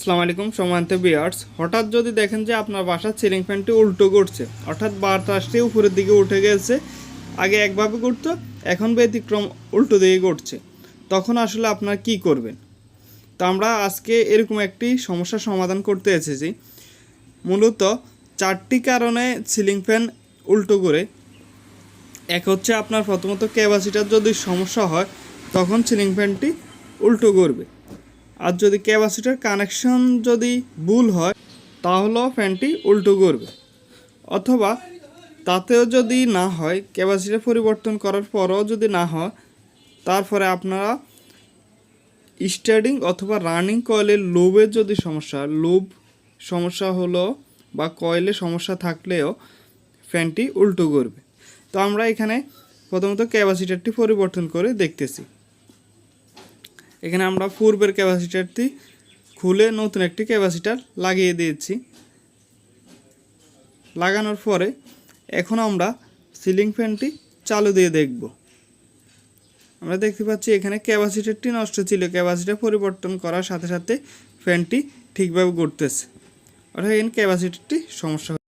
আসসালামু আলাইকুম সম্মানিত বিয়ার্স হঠাৎ যদি দেখেন যে আপনার বাসার সিলিং ফ্যানটি উল্টো করছে, অর্থাৎ বাতাসটি উপরের দিকে উঠে গেছে, আগে একভাবে করতো, এখন ব্যতিক্রম উল্টো দিকে করছে। তখন আসলে আপনার কি করবেন? তো আমরা আজকে এরকম একটি সমস্যার সমাধান করতে এসেছি। মূলত চারটি কারণে সিলিং ফ্যান উল্টো করে। এক হচ্ছে আপনার প্রথমত ক্যাপাসিটার যদি সমস্যা হয়, তখন সিলিং ফ্যানটি উল্টো করবে। আর যদি ক্যাপাসিটার কানেকশন যদি ভুল হয়, তাহলেও ফ্যানটি উল্টো করবে। অথবা তাতেও যদি না হয়, ক্যাপাসিটার পরিবর্তন করার পরও যদি না হয়, তারপরে আপনারা স্টার্টিং অথবা রানিং কয়েলের লোবের যদি সমস্যা লোভ সমস্যা হলো বা কয়েলে সমস্যা থাকলেও ফ্যানটি উল্টো করবে। তো আমরা এখানে প্রথমত ক্যাপাসিটারটি পরিবর্তন করে দেখতেছি। এখানে আমরা পূর্বের ক্যাপাসিটারটি খুলে নতুন একটি ক্যাপাসিটার লাগিয়ে দিয়েছি। লাগানোর পরে এখন আমরা সিলিং ফ্যানটি চালু দিয়ে দেখব। আমরা দেখতে পাচ্ছি এখানে ক্যাপাসিটারটি নষ্ট ছিল। ক্যাপাসিটার পরিবর্তন করার সাথে সাথে ফ্যানটি ঠিকভাবে ঘুরতেছে। অর্থাৎ এখানে ক্যাপাসিটারটি সমস্যা